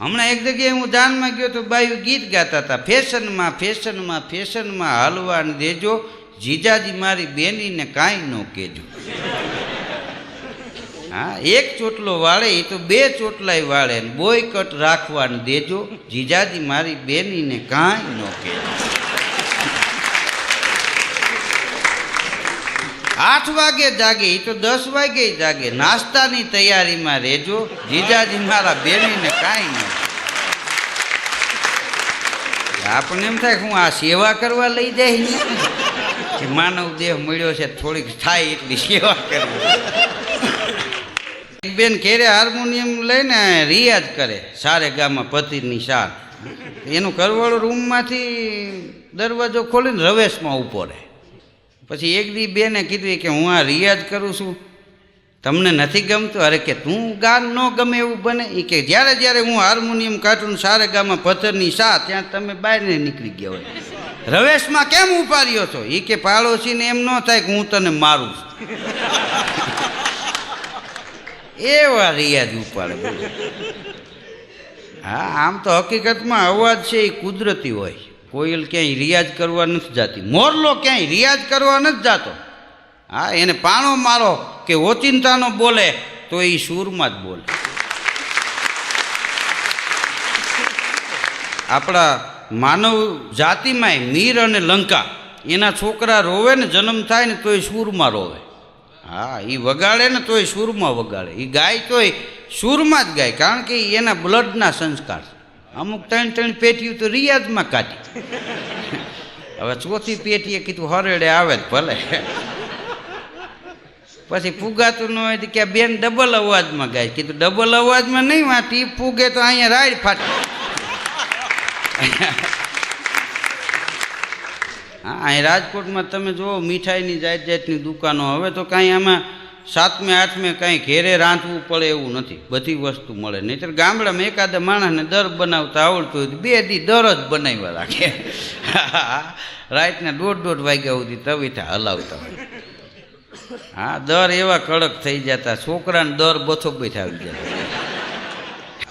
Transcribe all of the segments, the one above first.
હમણાં એક જગ્યાએ હું જાનમાં ગયો તો બાયું ગીત ગાતા હતા, ફેશનમાં ફેશનમાં ફેશનમાં હાલવાને દેજો, જીજાજી મારી બેનીને કાંઈ ન કહેજો. હા, એક ચોટલો વાળે એ તો બે ચોટલાય વાળે બોય કટ રાખવાને દેજો, જીજાજી મારી બેનીને કાંઈ ન કહેજો. આઠ વાગે જાગે એ તો દસ વાગે જાગે. નાસ્તાની તૈયારીમાં રહેજો. જીજાજી મારા બેનીને કાંઈ નહીં. આપણને એમ થાય હું આ સેવા કરવા લઈ જાય કે માનવ દેહ મળ્યો છે, થોડીક થાય એટલી સેવા કરવી. બેન ઘેરે હાર્મોનિયમ લઈને રિયાઝ કરે, સારે ગામમાં પતિની સાર એનું કરવાળો રૂમમાંથી દરવાજો ખોલીને રવેશમાં ઊભો રહે. પછી એક દી બેને કીધું કે હું આ રિયાઝ કરું છું. તમને નથી ગમતું? અરે કે તું ગાન ન ગમે એવું બને? એ કે જ્યારે જ્યારે હું હાર્મોનિયમ કાઢું સારે ગામમાં પથ્થરની સા, ત્યાં તમે બહાર નીકળી ગયા હોય. રવેશમાં કેમ ઉપાડ્યો છો? એ કે પાડોશીને એમ ન થાય કે હું તને મારું છું. એવા રિયાજ ઉપાડે હા, આમ તો હકીકતમાં અવાજ છે એ કુદરતી હોય. કોયલ ક્યાંય રિયાઝ કરવા નથી જાતી. મોરલો ક્યાંય રિયાઝ કરવા નથી જાતો. હા, એને પાણો મારો કે ઓચિંતાનો બોલે, તો એ સૂરમાં જ બોલે. આપણા માનવ જાતિમાંય મીર અને લંકા, એના છોકરા રોવે ને જન્મ થાય ને તોય સૂરમાં રોવે. હા એ વગાડે ને તોય સૂરમાં વગાડે. એ ગાય તોય સૂરમાં જ ગાય, કારણ કે એના બ્લડના સંસ્કાર છે. અમુક ત્રણ ત્રણ પેટીઓ તો રિયાજમાં કાઢી. હવે ચોથી પેટીએ કીધું, હરેડે આવે જ ભલે. પછી ફુગાતું ન હોય તો કે બેન ડબલ અવાજમાં ગાય. કીધું, ડબલ અવાજમાં નહીં વાં ફૂગે તો અહીંયા રાડ ફાટ. હા, અહીં રાજકોટમાં તમે જુઓ, મીઠાઈની જાત જાતની દુકાનો. હવે તો કાંઈ આમાં સાતમે, આઠમે કાંઈ ઘેરે રાંધવું પડે એવું નથી. બધી વસ્તુ મળે. નહીંતર ગામડામાં એકાદા માણસને દર બનાવતા આવડતું હોય બે દી દર જ બનાવ્યા રાખે. રાતના દોઢ દોઢ વાગ્યા સુધી તવીથા હલાવતા હોય. હા, દર એવા કડક થઈ જતા છોકરાને દર બથો બેઠા આવી જતા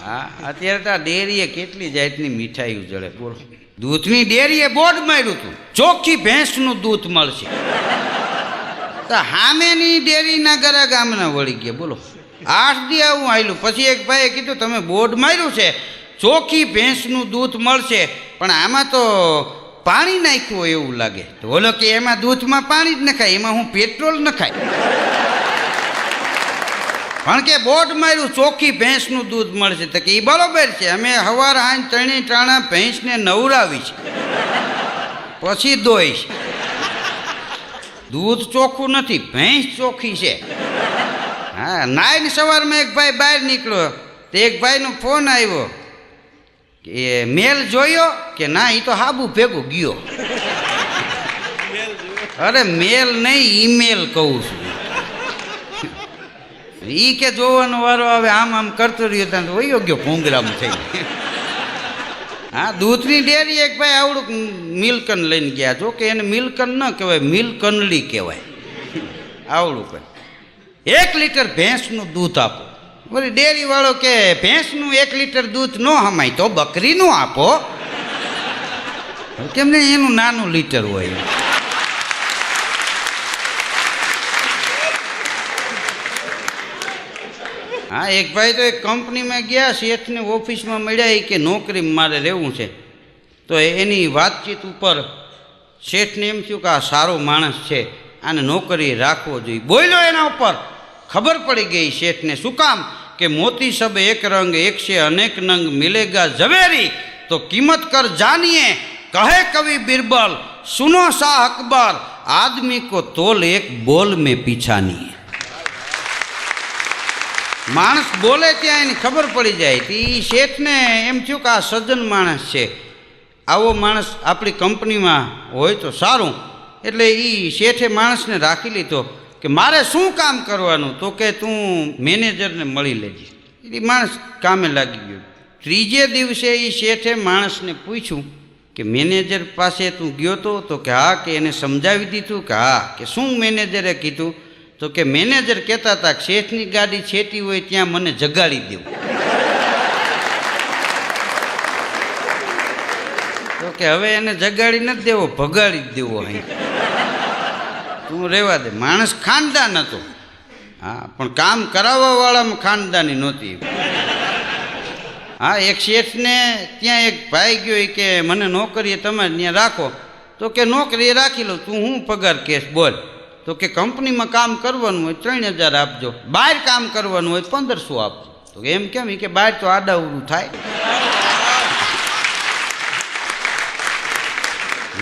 હા, અત્યારે તો આ ડેરીએ કેટલી જાતની મીઠાઈઓ જડે. બોલો. દૂધની ડેરીએ બોર્ડ માર્યું હતું. ચોખ્ખી ભેંસનું દૂધ મળશે. તો હામેની ડેરીના ગરા ગામના વળી ગયા, બોલો. આઠ દી આવું આવેલું પછી એક ભાઈએ કીધું, તમે બોર્ડ માર્યું છે ચોખ્ખી ભેંસનું દૂધ મળશે, પણ આમાં તો પાણી નાખ્યું હોય એવું લાગે. તો બોલો કે એમાં દૂધમાં પાણી જ નખાય, એમાં હું પેટ્રોલ નખાય? પણ કે બોટ માર્યું ચોખ્ખી ભેંસનું દૂધ મળશે. તો કે એ બરોબર છે, અમે હવાર, હાંજ ત્રણેય ટાણા, ભેંસને નવરાવી છે. પછી દોઈશ. દૂધ ચોખ્ખું નથી, ભેંસ ચોખ્ખી છે. હા, નાઈને સવારમાં એક ભાઈ બહાર નીકળ્યો. તો એક ભાઈનો ફોન આવ્યો કે મેલ જોયો કે ના એ તો હાબુ ભેગું ગયો? અરે, મેલ નહીં, ઈમેલ કહું છું. ઈ કે, જોવાનો વારો આવે, આમ આમ કરતો રહ્યો, ત્યાં વયો ગયો ભૂંગરામ થઈ હા, દૂધની ડેરી એક ભાઈ આવડું મિલકન લઈને ગયા. જો કે એને મિલ્કન ન કહેવાય, મિલ્કનલી કહેવાય. આવડું કંઈ એક લીટર ભેંસનું દૂધ આપો. બોલી ડેરીવાળો કે, ભેંસનું એક લીટર દૂધ ન હમાય તો બકરીનું આપો. કેમ ને એનું નાનું લીટર હોય. હા, એક ભાઈ તો એક કંપનીમાં ગયા, શેઠની ઓફિસમાં મળ્યા કે, નોકરી મારે રહેવું છે. તો એની વાતચીત ઉપર શેઠને એમ થયું કે આ સારો માણસ છે, આને નોકરી રાખવો જોઈએ. બોલ્યો એના ઉપર. ખબર પડી ગઈ શેઠને શું કામ? કે મોતી સબ એક રંગ, એક છે અનેક નંગ, મિલેગા ઝવેરી. તો કિંમત કર જાનીએ. કહે કવિ બિરબલ, સુનો શાહ અકબર, આદમી કો તોલ એક બોલ પીછા નહીં માણસ બોલે ત્યાં એની ખબર પડી જાય. કે એ શેઠને એમ થયું કે આ સજ્જન માણસ છે. આવો માણસ આપણી કંપનીમાં હોય તો સારું. એટલે એ શેઠે માણસને રાખી લીધો કે મારે શું કામ કરવાનું? તો કે તું મેનેજરને મળી લેજે. એ માણસ કામે લાગી ગયો. ત્રીજે દિવસે એ શેઠે માણસને પૂછ્યું કે મેનેજર પાસે તું ગયો તો? તો કે હા, કે એને સમજાવી દીધું કે હા, કે શું મેનેજરે કીધું? તો કે મેનેજર કહેતા હતા શેઠની ગાડી છેટી હોય ત્યાં મને જગાડી દેવું. તો કે હવે એને જગાડી નથી દેવો, ભગાડી જ દેવો અહીં. તું રહેવા દે. માણસ ખાનદાન હતો. હા, પણ કામ કરાવવા વાળામાં ખાનદાની નહોતી. હા, એક શેઠને ત્યાં એક ભાઈ ગયો કે, મને નોકરીએ તમે ત્યાં રાખો. તો કે, નોકરી રાખી લો. તું હું પગાર કેસ? બોલ. તો કે કંપનીમાં કામ કરવાનું હોય ત્રણ હજાર આપજો, બહાર કામ કરવાનું હોય પંદરસો આપજો. તો એમ કેમ? કે બહાર તો આડાવડું થાય.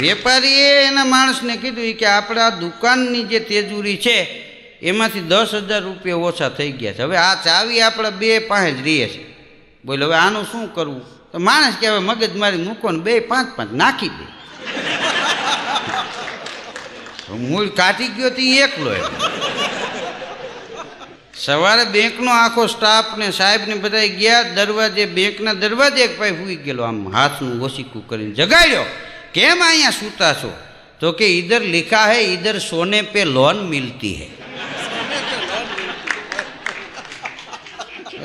વેપારીએ એના માણસને કીધું કે આપણા દુકાનની જે તેજુરી છે, એમાંથી દસ હજાર રૂપિયા ઓછા થઈ ગયા છે. હવે આ ચાવી આપણા બે જ રહીએ છે. બોલો, હવે આનું શું કરવું? તો માણસ કે હવે મગજ મારી મૂકો ને બે પાંચ પાંચ નાખી દે. હું કાઢી ગયો તો એકલો સવારે બેંકનો આખો સ્ટાફ ને સાહેબ ને બધા ગયા, દરવાજે, બેંકના દરવાજે એક ભાઈ હુઈ ગયેલો, આમ હાથનું ઓસીકું કરીને જગાડ્યો. કેમ અહીંયા સૂતા છો? તો કે ઈધર લિખા હે, ઈધર સોને પે લોન મિલતી હૈ.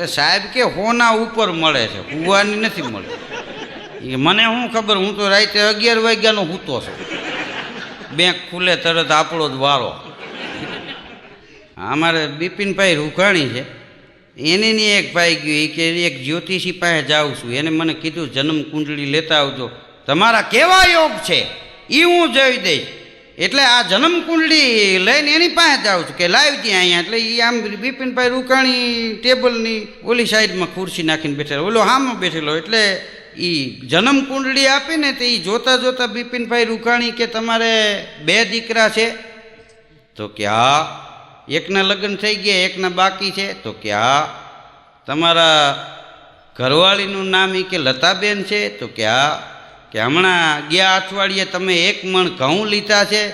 સાહેબ કે, હોના ઉપર મળે છે, હુવાની નથી મળતી. મને શું ખબર, હું તો રાતે અગિયાર વાગ્યાનો હૂતો છું. બેંક ખુલે તરત આપણો જ વારો. અમારે બિપિનભાઈ રૂઘાણી છે. એને એક ભાઈ ગયું, એ કે એક જ્યોતિષી પાસે જાઉં છું. એને મને કીધું, જન્મ કુંડળી લેતા આવજો. તમારા કેવા યોગ છે? એ હું જોઈ દઈશ. એટલે આ જન્મ કુંડળી લઈને એની પાસે જાઉં છું કે લાવી ત્યાં અહીંયા. એટલે એ આમ બિપિનભાઈ રૂકાણી ટેબલની ઓલી સાઈડમાં ખુરશી નાખીને બેઠેલો. ઓલો હામાં બેઠેલો. એટલે એ જન્મ કુંડળી આપીને તે એ જોતા જોતા બિપિનભાઈ રૂકાણી કે તમારે બે દીકરા છે? તો કે હા. એકના લગ્ન થઈ ગયા, એકના બાકી છે. તો કે હા. તમારા ઘરવાળીનું નામ એ કે લતાબેન છે? તો કે હા. કે હમણાં ગયા અઠવાડિયે તમે એક મણ ઘઉં લીધા છે.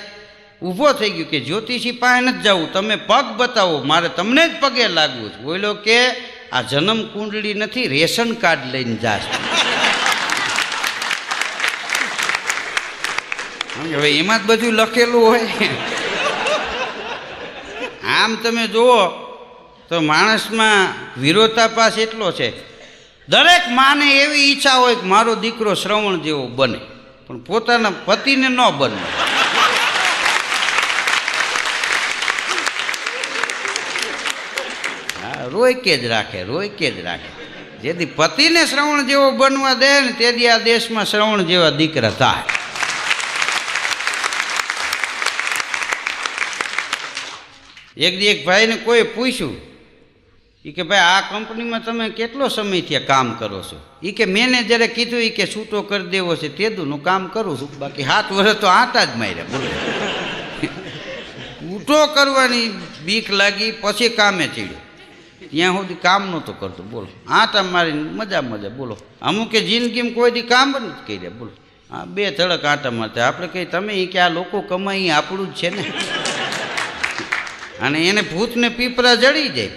ઊભો થઈ ગયો કે જ્યોતિષી પાસે નથી જવું. તમે પગ બતાવો. મારે તમને જ પગે લાગવું છે. બોલો કે આ જન્મ કુંડળી નથી, રેશન કાર્ડ લઈને જાશ. હવે એમાં જ બધું લખેલું હોય. આમ તમે જુઓ તો માણસમાં વિરોધાભાસ એટલો છે. દરેક માને એવી ઈચ્છા હોય કે મારો દીકરો શ્રવણ જેવો બને, પણ પોતાના પતિને ન બને. હા, રોયકે જ રાખે, રોયકે જ રાખે. જેથી પતિને શ્રવણ જેવો બનવા દે ને તેથી આ દેશમાં શ્રવણ જેવા દીકરા થાય. એક દી એક ભાઈને કોઈ પૂછ્યું એ કે ભાઈ, આ કંપનીમાં તમે કેટલો સમયથી આ કામ કરો છો? એ કે મેનેજરે કીધું એ કે છૂટો કરી દેવો છે, તેદુનું કામ કરું છું. બાકી હાથ વર્ષ તો આટા જ માર્યા, બોલો. છૂટો કરવાની બીક લાગી, પછી કામે ચીડ્યો. ત્યાં સુધી કામ નહોતો કરતો, બોલો. આટા મારીને મજા મજા, બોલો. અમુકે જિંદગીમાં કોઈ દી કામ જ નથી કર્યા, બોલો. હા બે ધડક આટા મારતા. આપણે કહીએ તમે એ કે આ લોકો કમાઈ આપણું જ છે ને? અને એને ભૂતને પીપરા જડી જાય.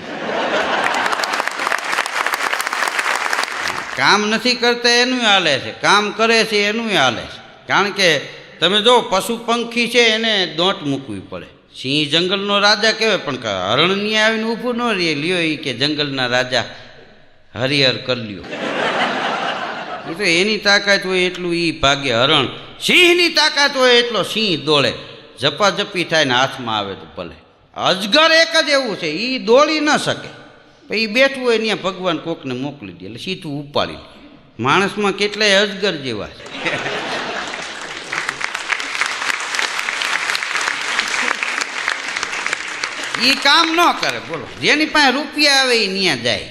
કામ નથી કરતા એનું હાલે છે, કામ કરે છે એનું હાલે છે. કારણ કે તમે જો પશુ પંખી છે એને દોંટ મૂકવી પડે. સિંહ જંગલનો રાજા કહેવાય, પણ હરણની આવીને ઊભું ન રહે લ્યો એ કે જંગલના રાજા હરિહર કરી લ્યો. એ તો એની તાકાત હોય એટલું એ ભાગે હરણ. સિંહની તાકાત હોય એટલો સિંહ દોડે. ઝપાઝપી થાય ને હાથમાં આવે તો ભલે. અજગર એક જ એવું છે એ દોડી ન શકે. પછી બેઠું હોય ત્યાં ભગવાન કોકને મોકલી દે, એટલે સીધું ઉપાડી માણસમાં કેટલાય અજગર જેવા છે. એ કામ ન કરે, બોલો. જેની પાસે રૂપિયા આવે એ ત્યાં જાય.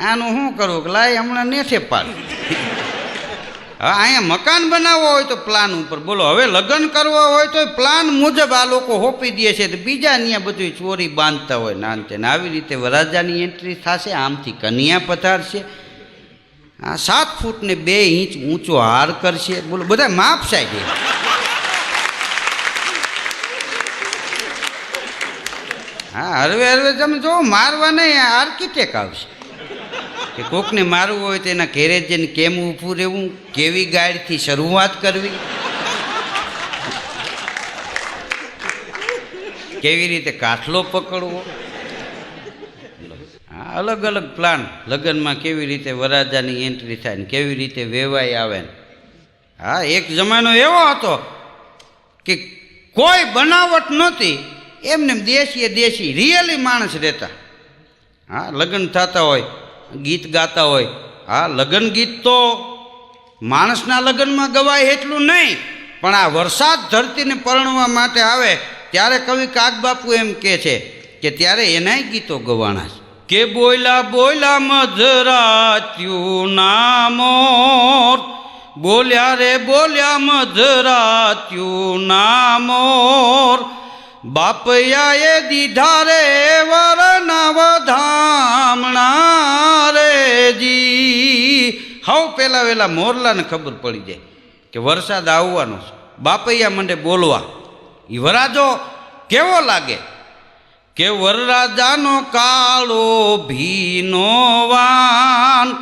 આનું શું કરવું કે લાય હમણાં નેઠે પાડ. અહીંયા મકાન બનાવવો હોય તો પ્લાન ઉપર. બોલો, હવે લગ્ન કરવા હોય તો પ્લાન મુજબ આ લોકો હોપી દે છે. તો બીજા અહીંયા બધું ચોરી બાંધતા હોય. નાનતે તેને આવી રીતે વરાજાની એન્ટ્રી થશે, આમથી કન્યા પથારશે આ સાત ફૂટ ને બે ઇંચ ઊંચો હાર કરશે. બોલો બધા માપ સાહેબ હા, હરવે હરવે તમે જો મારવા નહીં આર્કિટેક્ટ આવશે. કે કોકને મારવું હોય તો એના ઘેરે જઈને કેમ ઊભું રહેવું? કેવી ગાડીથી શરૂઆત કરવી? કેવી રીતે કાઠલો પકડવો? અલગ અલગ પ્લાન લગ્નમાં કેવી રીતે વરાજાની એન્ટ્રી થાય ને કેવી રીતે વેવાઈ આવે ને. હા, એક જમાનો એવો હતો કે કોઈ બનાવટ નહોતી. એમને એમ દેશીએ દેશી રિયલી માણસ રહેતા. હા, લગ્ન થતા હોય ગીત ગાતા હોય. હા, લગ્ન ગીત તો માણસના લગ્નમાં ગવાય એટલું નહીં, પણ આ વરસાદ ધરતીને પરણવા માટે આવે, ત્યારે કવિ કાગબાપુ એમ કહે છે કે ત્યારે એનાય ગીતો ગવાણા છે. કે બોયલા બોયલા મધરાત્યું નામોર બોલ્યા રે બોલ્યા મધરાત્યું નામોર બાપયાએ દીધા રે વરના વધામણા રે હવ પેલા વેલા મોરલાને ખબર પડી જાય કે વરસાદ આવવાનો છે. બાપૈયા મંડે બોલવા એ વરાજો કેવો લાગે? કે વરરાજાનો કાળો ભીનો વાન.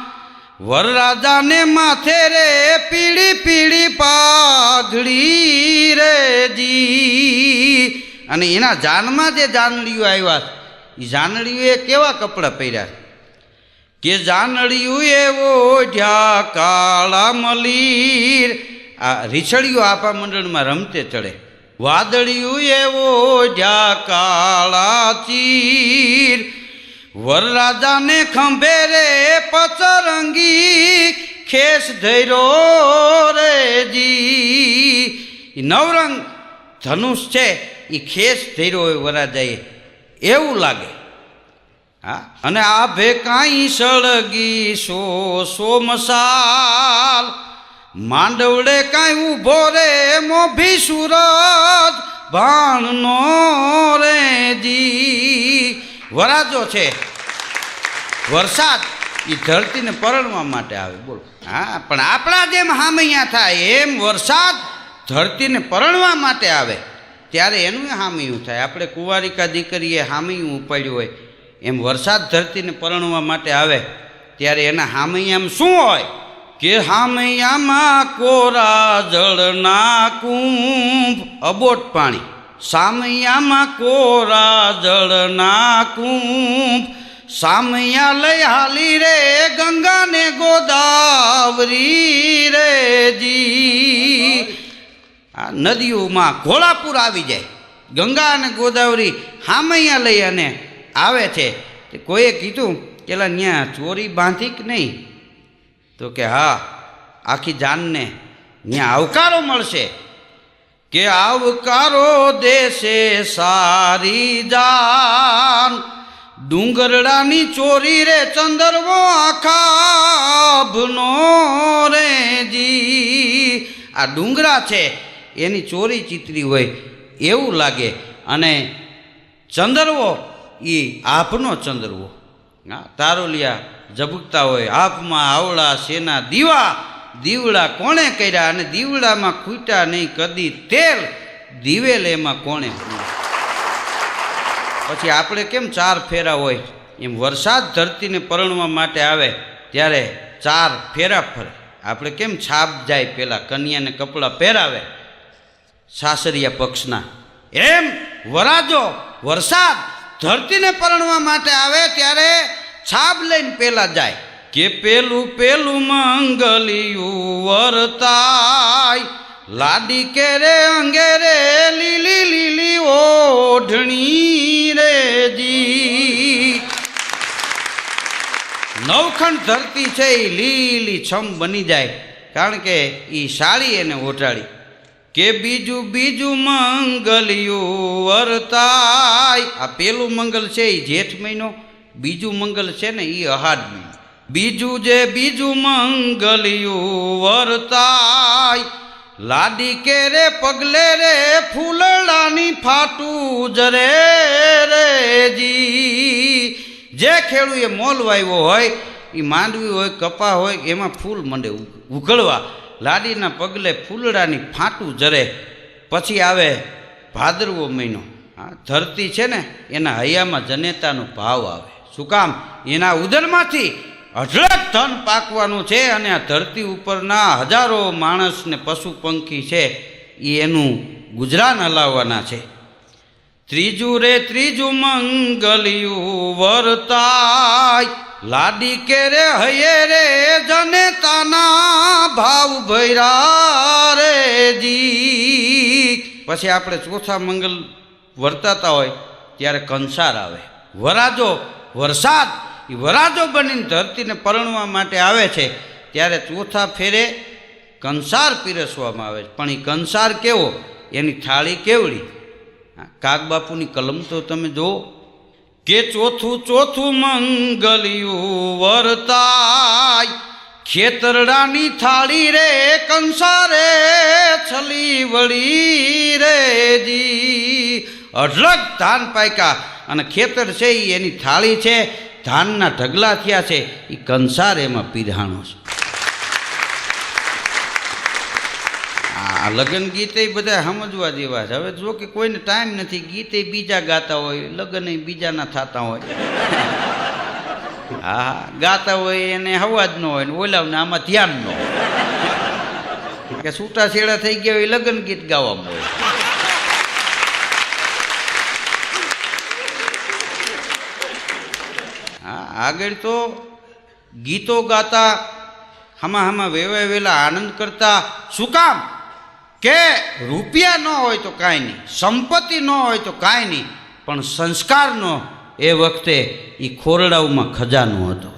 વરરાજાને માથે રે પીળી પીળી પાઘડી રે અને એના જાનમાં જે જાનડીઓ આવ્યા એ જાનડીઓએ કેવા કપડાં પહેર્યા? કે જાનડિયું એવો ઢ્યા કાળા મલીર, આ રીછડીઓ આપા મંડળમાં રમતે ચડે વાદળિયું એવો ઢ્યા કાળા ચીર, વરરાજાને ખંભે રે પચરંગી ખેસ ધૈરો રેજી નવરંગ ધનુષ છે એ ખેસ ધર્યો હોય વરાજાએ. એવું લાગે. હા? અને આ ભે કાંઈ સળગી સો સો મસાલ માંડવડે કાંઈ ઊભો રે મોભી સુરજ ભાણનો રે જી. વરાજો છે. વરસાદ એ ધરતીને પરણવા માટે આવે, બોલો. હા, પણ આપણા જેમ હામૈયા થાય, એમ વરસાદ ધરતીને પરણવા માટે આવે. ત્યારે એનું હામીયું થાય. આપણે કુંવારિકા દીકરીએ હામીયું ઉપાડ્યું હોય, એમ વરસાદ ધરતીને પરણવા માટે આવે, ત્યારે એના હામૈયામાં શું હોય? કે હામૈયામાં કોરા જળના કુંભ, અબોટ પાણી. સામૈયામાં કોરા જળના કુંભ, સામૈયા લઈ હાલી રે, ગંગાને ગોદાવરી રે જી. આ નદીઓમાં ઘોળાપુર આવી જાય. ગંગા અને ગોદાવરી હામૈયા લઈ અને આવે છે. કોઈએ કીધું કેલા ત્યાં ચોરી બાંધી કે નહીં. તો કે હા, આખી જાનને ત્યાં આવકારો મળશે. કે આવકારો દેશે સારી જાન. ડુંગરડાની ચોરી રે ચંદરવો આખાભનો રે જી. આ ડુંગરા છે એની ચોરી ચિત્રી હોય એવું લાગે. અને ચંદરવો એ આપનો ચંદરવો. તારોલિયા ઝબકતા હોય, આપમાં આવડા શેના દીવા? દીવડા કોણે કર્યા અને દીવડામાં ખૂટ્યા નહીં કદી તેલ? દિવેલ એમાં કોણે પછી આપણે કેમ ચાર ફેરા હોય? એમ વરસાદ ધરતીને પરણવા માટે આવે, ત્યારે ચાર ફેરા ફરે. આપણે કેમ છાપ જાય પેલા, કન્યાને કપડાં પહેરાવે? સાસરિયા પક્ષના. એમ વરાજો વરસાદ ધરતીને પરણવા માટે આવે ત્યારે છાપ લઈને પેલા જાય. કે પેલું પેલું મંગલિયું વરતાય. લાડી કે રે, અંગે રે, લીલી લીલી ઓઢણી રે જી. નવખંડ ધરતી છે એ લીલી છમ બની જાય. કારણ કે એ સાડી એને ઓટાડી કે બીજું બીજું મંગલિયું વર્તાય આ પેલું મંગલ છે એ જેઠ મહિનો, બીજું મંગલ છે ને એ અહાડ મહિનો. બીજું જે બીજું મંગલિયું વર્તાય લાડી કે રે, પગલે રે, ફૂલડાની ફાટું જરે રેજી જે. ખેડૂએ મોલ વાવ્યો હોય એ માંડવી હોય, કપા હોય, એમાં ફૂલ મંડે ઉઘળવા. લાડીના પગલે ફૂલડાની ફાંટું જરે, પછી આવે ભાદરવો મહિનો. હા ધરતી છે ને, એના હૈયામાં જનેતાનો ભાવ આવે. શું કામ? એના ઉદરમાંથી અઢળક ધન પાકવાનું છે અને આ ધરતી ઉપરના હજારો માણસ ને પશુ પંખી છે, એ એનું ગુજરાન હલાવવાના છે. ત્રીજું રે ત્રીજું મંગલિયું વરતાય. લાડી કે રે હયે રે જનેતાના ભાવ ભૈરા જી. પછી આપણે ચોથા મંગલ વર્તાતા હોય, ત્યારે કંસાર આવે. વરાજો, વરસાદ એ વરાજો બનીને ધરતીને પરણવા માટે આવે છે. ત્યારે ચોથા ફેરે કંસાર પીરસવામાં આવે છે. પણ એ કંસાર કેવો? એની થાળી કેવડી? કાગબાપુની કલમ તો તમે જુઓ કે ચોથું ચોથું મંગલિયું વર્તાય, ખેતરડાની થાળી રે, કંસારે છલી વળી રે જી. અઢળક ધાન પાયકા અને ખેતર છે એ એની થાળી છે, ધાનના ઢગલા થયા છે એ કંસાર એમાં પીધાણો છે. આ લગ્ન ગીતે બધા સમજવા જેવા છે. હવે જો કે કોઈને ટાઈમ નથી, ગીતે બીજા ગાતા હોય, લગ્ન બીજાના થતા હોય. હા ગાતા હોય એને હવા જ ન હોય ને ઓલાવને આમાં ધ્યાન ન હોય. કે છૂટા છેડા થઈ ગયા હોય લગ્ન ગીત ગાવામાં હોય. આગળ તો ગીતો ગાતા, હામાં હમા વેવાય વેલા આનંદ કરતા, શું કામ? કે રૂપિયા ન હોય તો કાંઈ નહીં, સંપત્તિ ન હોય તો કાંઈ નહીં, પણ સંસ્કારનો એ વખતે એ ખોરડાઓમાં ખજાનો હતો.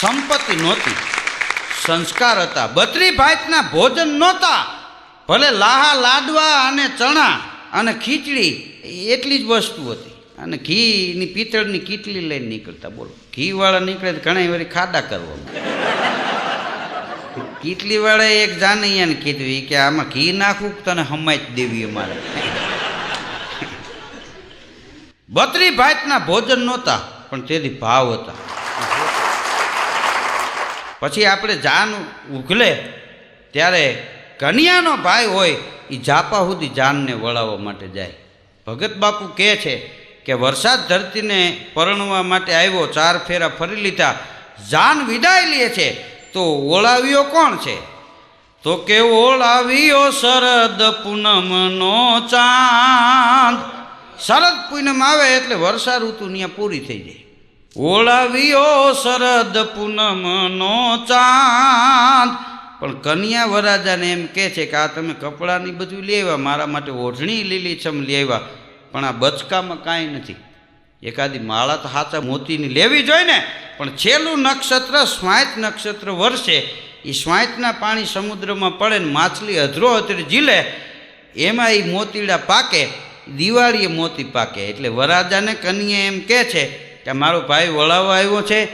સંપત્તિ નહોતી, સંસ્કાર હતા. બત્રી ભાતના ભોજન નહોતા, ભલે લાહા, લાડવા અને ચણા અને ખીચડી, એટલી જ વસ્તુ હતી. અને ઘીની પિત્તળની કીટલી લઈને નીકળતા, બોલો. ઘીવાળા નીકળે તો ઘણા વારી ખાડા કરવામાં કીટલી વાળાએ એક જાનૈયાને કીધું કીધવી કે આમાં ઘી નાખું તને હમાય જ દેવી અમારે બત્રી ભાતના ભોજન નહોતા, પણ તેથી ભાવ હતા. પછી આપણે જાન ઉઘલે, ત્યારે કન્યાનો ભાઈ હોય એ જાપા સુધી જાનને વળાવવા માટે જાય. ભગત બાપુ કહે છે કે વરસાદ ધરતીને પરણવા માટે આવ્યો, ચાર ફેરા ફરી લીધા. જાન વિદાય લે છે તો ઓળાવ્યો કોણ છે? તો કે ઓળાવ્યો શરદ પૂનમનો ચાંદ. શરદ પૂનમ આવે એટલે વર્ષા ઋતુ ત્યાં પૂરી થઈ જાય. ઓળાવ્યો શરદ પૂનમનો ચાંદ. પણ કન્યા વરાજાને એમ કહે છે કે આ તમે કપડાની બધું લેવા, મારા માટે ઓઢણી લીલીછમ લેવા. પણ આ બચકામાં કાંઈ નથી. એકાદી માળા તો હાચા મોતીની લેવી જોઈએ ને, પણ છેલ્લું નક્ષત્ર સ્વાયત નક્ષત્ર વર્ષે એ સ્વાયતના પાણી સમુદ્રમાં પડે ને માછલી અધરો અધરી ઝીલે, એમાં એ મોતીડા પાકે, દિવાળીએ મોતી પાકે. એટલે વરાજાને કન્યા એમ કહે છે કે મારો ભાઈ વળાવવા આવ્યો છે,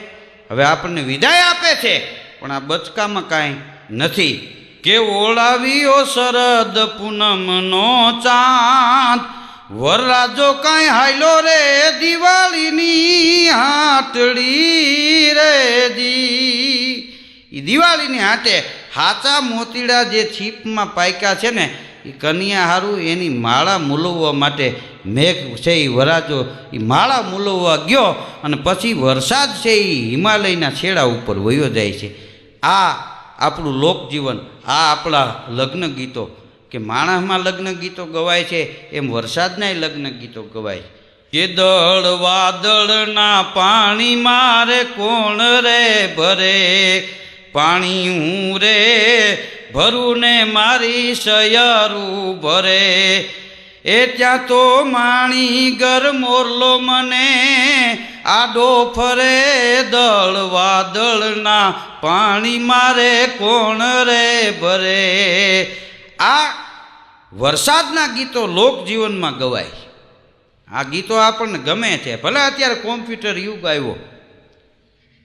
હવે આપણને વિદાય આપે છે, પણ આ બચકામાં કાંઈ નથી. કે ઓળાવ્યો શરદ પૂનમનો ચાંદ વરરાજો કાંઈ હાયલો રે, દિવાળીની હાટડી રે દી દિવાળીની હાટે હાચા મોતીડા જે છીપમાં પાયકા છે ને એ કન્યા હારું એની માળા મૂલવવા માટે મેઘ છે એ વરાજો એ માળા મૂલવવા ગયો અને પછી વરસાદ છે એ હિમાલયના છેડા ઉપર વયો જાય છે. આ આપણું લોકજીવન, આ આપણા લગ્ન ગીતો કે માણસમાં લગ્ન ગીતો ગવાય છે, એમ વરસાદના લગ્ન ગીતો ગવાય કે દળ વાદળના પાણી મારે કોણ રે ભરે? પાણી હું રે ભરું ને મારી સયારું ભરે. એ ત્યાં તો માણી ગર મોરલો મને, આડો ફરે. દળ વાદળના પાણી મારે કોણ રે ભરે? આ વરસાદના ગીતો લોકજીવનમાં ગવાય. આ ગીતો આપણને ગમે છે. ભલે અત્યારે કોમ્પ્યુટર યુગ આવ્યો.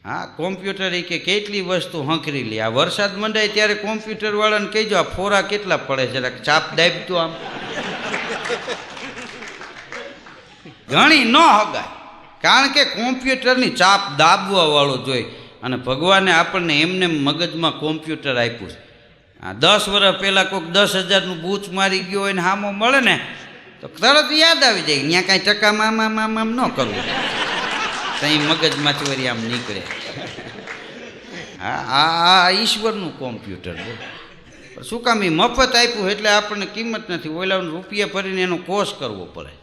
હા, કોમ્પ્યુટર એ કે કેટલી વસ્તુ હંકરી લે. આ વરસાદ મંડાય ત્યારે કોમ્પ્યુટરવાળાને કહેજો, આ ફોરા કેટલા પડે છે? ચાપ દાબતું આમ. ઘણી ન હગાય. કારણ કે કોમ્પ્યુટરની ચાપ દાબવા વાળો જોઈ. અને ભગવાને આપણને એમને મગજમાં કોમ્પ્યુટર આપ્યું છે. આ દસ વર્ષ પહેલાં કોઈક દસ હજારનું બૂચ મારી ગયો હોય ને હામો મળે ને, તો તરત યાદ આવી જાય ત્યાં કાંઈ ટકા મામ આમ ન કરવું. ત્યાં મગજમાંથી વળી આમ નીકળે. હા, આ આ ઈશ્વરનું કોમ્પ્યુટર છે. શું કામ એ મફત આપ્યું એટલે આપણને કિંમત નથી. ઓલાનું રૂપિયા ભરીને એનો કોર્સ કરવો પડે.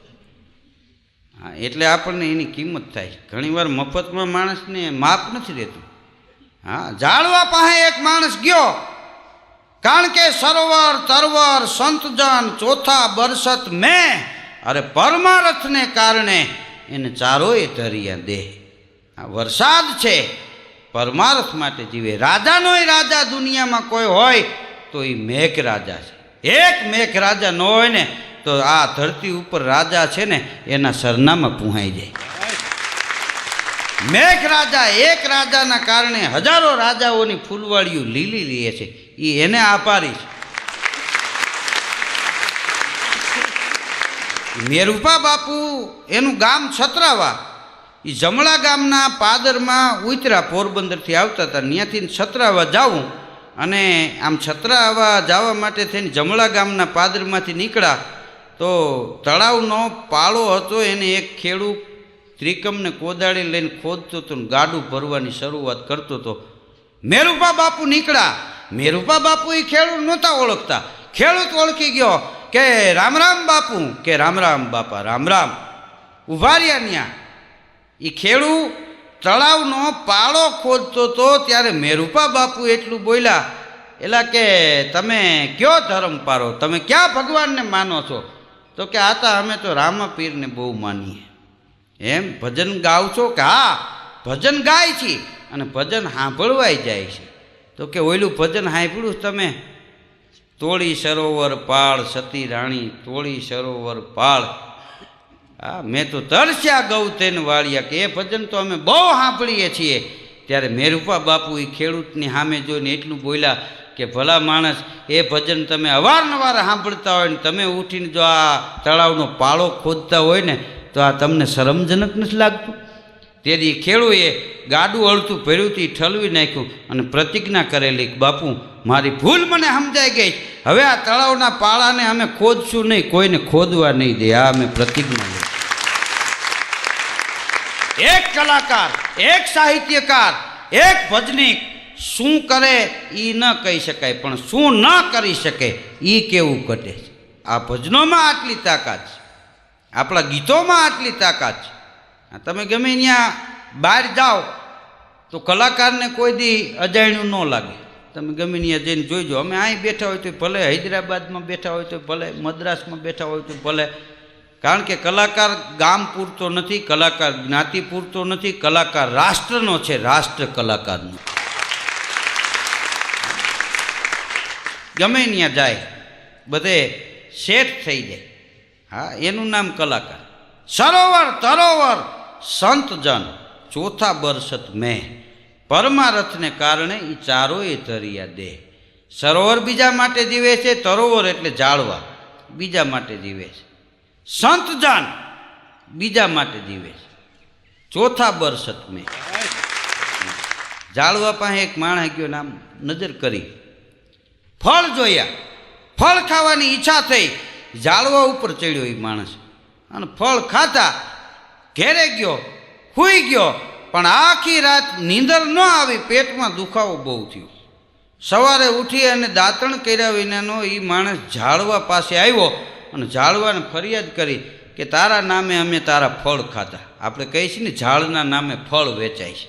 હા, એટલે આપણને એની કિંમત થાય. ઘણીવાર મફતમાં માણસને માપ નથી રહેતું. હા, જાળવા પાસે એક માણસ ગયો કારણ કે સરોવર, તરવર, સંતજન, ચોથા બરસત મેં અરે પરમારથને કારણે એને ચારોય તરિયા દેહ આ વરસાદ છે. પરમારથ માટે જીવે. રાજાનોય રાજા દુનિયામાં કોઈ હોય તો એ મેઘ રાજા છે. એક મેઘ રાજા ન હોય ને તો આ ધરતી ઉપર રાજા છે ને એના સરનામાં પુહાઈ જાય. મેઘ રાજા એક રાજાના કારણે હજારો રાજાઓની ફૂલવાળીઓ લીલી લે છે. એ એને આભારી છે મેરુપા બાપુ એનું ગામ છત્રાવા. એ જમણા ગામના પાદરમાં ઉતરા પોરબંદરથી આવતા હતા. ત્યાંથી છત્રાવા જાવું અને આમ છત્રાવા જવા માટે થઈને જમણા ગામના પાદરમાંથી નીકળ્યા તો તળાવનો પાળો હતો. એને એક ખેડૂત ત્રિકમને કોદાળી લઈને ખોદતો હતો ગાડું ભરવાની શરૂઆત કરતો હતો. મેરુપા બાપુ નીકળ્યા. મેરુપા બાપુ એ ખેડૂત નહોતા ઓળખતા. ખેડૂત ઓળખી ગયો કે રામ રામ બાપુ, કે રામ રામ બાપા, રામ રામ. ઊભા રહ્યા ત્યાં એ ખેડૂ તળાવનો પાળો ખોદતો હતો ત્યારે મેરુપા બાપુ એટલું બોલ્યા, એલા કે તમે કયો ધર્મ પારો તમે ક્યાં ભગવાનને માનો છો? તો કે આતા અમે તો રામાપીરને બહુ માનીએ. એમ ભજન ગાવ છો કે, હા, ભજન ગાય છે. અને ભજન સાંભળવાય જાય છે. તો કે ઓયલું ભજન સાંભળ્યું તમે? તોળી સરોવર પાળ, સતી રાણી, તોળી સરોવર પાળ. હા મેં તો તરસ્યા ગૌ તેન વાળ્યા કે એ ભજન તો અમે બહુ સાંભળીએ છીએ. ત્યારે મેરુપા બાપુ એ ખેડૂતની સામે જોઈને એટલું બોલ્યા કે ભલા માણસ, એ ભજન તમે અવારનવાર સાંભળતા હોય ને તમે ઉઠીને જો આ તળાવનો પાળો ખોદતા હોય ને, તો આ તમને શરમજનક નથી લાગતું? તેથી ખેડૂએ ગાડું અળતું ભર્યું ઠલવી નાખ્યું અને પ્રતિજ્ઞા કરેલી, બાપુ, મારી ભૂલ મને સમજાઈ ગઈ. હવે આ તળાવના પાળાને અમે ખોદશું નહીં, કોઈને ખોદવા નહીં દે. આ અમે પ્રતિજ્ઞા એક કલાકાર, એક સાહિત્યકાર, એક ભજનીક શું કરે એ ન કહી શકાય, પણ શું ન કરી શકે એ કેવું ઘટે છે? આ ભજનોમાં આટલી તાકાત છે. આપણા ગીતોમાં આટલી તાકાત છે. તમે ગમે ત્યાં બહાર જાઓ, તો કલાકારને કોઈ દી અજાણ્યું ન લાગે. તમે ગમે ત્યાં જઈને જોઈજો. અમે અહીં બેઠા હોય તો ભલે, હૈદરાબાદમાં બેઠા હોય તો ભલે, મદ્રાસમાં બેઠા હોય તો ભલે. કારણ કે કલાકાર ગામ પૂરતો નથી, કલાકાર જ્ઞાતિ પૂરતો નથી, કલાકાર રાષ્ટ્રનો છે, રાષ્ટ્ર કલાકારનો. ગમે ત્યાં જાય, બધે શેઠ થઈ જાય. હા, એનું નામ કલાકાર. સરોવર તરોવર સંતજન ચોથા બરસત મેં. પરમારથને કારણે એ ચારોએ તરિયા દે. સરોવર બીજા માટે જીવે છે, તરોવર એટલે જાળવા. બીજા માટે જીવે છે. સંતજન બીજા માટે જીવે છે. ચોથા બરસત મેં. જાળવા પાસે એક માણસ ગયો નામ નજર કરી. ફળ જોયા. ફળ ખાવાની ઈચ્છા થઈ. જાળવા ઉપર ચડ્યો એ માણસ. અને ફળ ખાતા ઘેરે ગયો સૂઈ ગયો, પણ આખી રાત નીંદર ન આવી, પેટમાં દુખાવો બહુ થયો. સવારે ઉઠી અને દાંતણ કર્યા વિનાનો એ માણસ ઝાડવા પાસે આવ્યો અને ઝાડવાને ફરિયાદ કરી કે તારા નામે અમે તારા ફળ ખાધા. આપણે કહીએ છીએ ને, ઝાડના નામે ફળ વેચાય છે.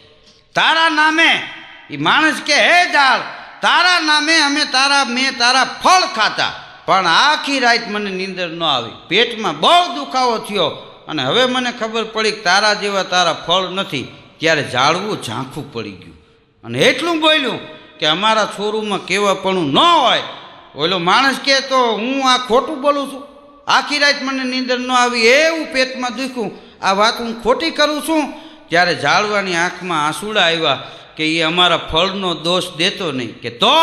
તારા નામે? એ માણસ કે, હે ઝાડ, તારા નામે અમે તારા, મેં તારા ફળ ખાતા પણ આખી રાત મને નીંદર ન આવી. પેટમાં બહુ દુખાવો થયો. અને હવે મને ખબર પડી કે તારા જેવા તારા ફળ નથી. ત્યારે ઝાડવું ઝાંખું પડી ગયું. અને એટલું બોલ્યું કે અમારા છોરુમાં કેવાપણું ન હોય. ઓલો માણસ કહે તો હું આ ખોટું બોલું છું. આખી રાત મને નીંદર ન આવી એવું પેટમાં દુખ્યું. આ વાત હું ખોટી કરું છું? ત્યારે ઝાડવાની આંખમાં આંસુડા આવ્યા કે એ અમારા ફળનો દોષ દેતો નહીં. કે તો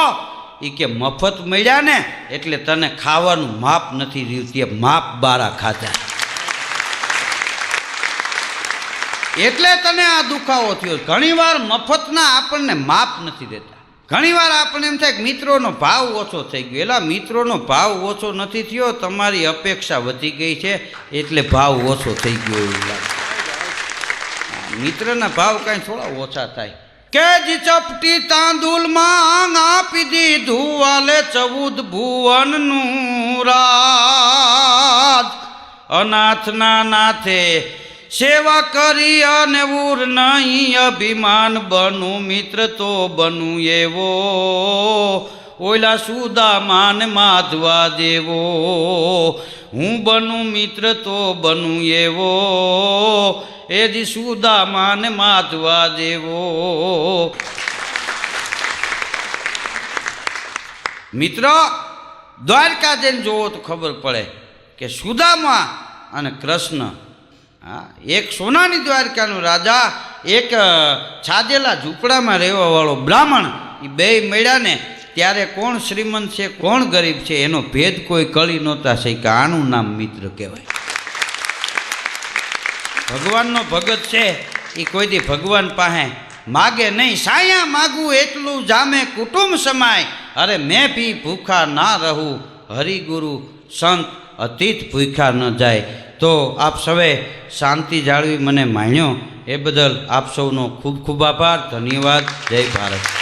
એ કે મફત મળ્યા ને એટલે તને ખાવાનું માપ નથી રહ્યું. તે માપ બારા ખાધા. એટલે તને આ દુખાવો થયો. ઘણીવાર મફતના આપણને માપ નથી દેતા. ઘણીવાર આપણને એમ થાય કે મિત્રોનો ભાવ ઓછો થઈ ગયો. એલા, મિત્રોનો ભાવ ઓછો નથી થયો, તમારી અપેક્ષા વધી ગઈ છે, એટલે ભાવ ઓછો થઈ ગયો એવું લાગે. મિત્રના ભાવ કાંઈ થોડા ઓછા થાય. કે જ ચપટી તાંદુલમાં આપી દીધું વાલે ચૌદ ભુવનનું રાજ. અનાથના નાથે સેવા કરી અને ઉર નહીં અભિમાન બનું, મિત્ર તો બનું એવો. ઓલા સુદામાન માધવા દેવો. હું બનું, મિત્ર તો બનું એવો. એ જી સુદામાન માધવા દેવો. મિત્રો દ્વારકા જઈને જોવો તો ખબર પડે કે સુદામા અને કૃષ્ણ હા, એક સોનાની દ્વારકાનો રાજા, એક છાજેલા ઝૂંપડામાં રહેવાવાળો બ્રાહ્મણ એ બે મળ્યા ને, ત્યારે કોણ શ્રીમંત છે, કોણ ગરીબ છે, એનો ભેદ કોઈ કળી નહોતા છે કે આનું નામ મિત્ર કહેવાય. ભગવાનનો ભગત છે એ કોઈથી ભગવાન પાસે માગે નહીં. સાયા માગું એટલું જામે કુટુંબ સમાય. અરે મેં બી ભૂખા ના રહું. હરિગુરુ સંત અતીત ભૂખ્યા ન જાય. તો આપ સવે શાંતિ જાળવી મને માણ્યો એ બદલ આપ સૌનો ખૂબ ખૂબ આભાર. ધન્યવાદ. જય ભારત.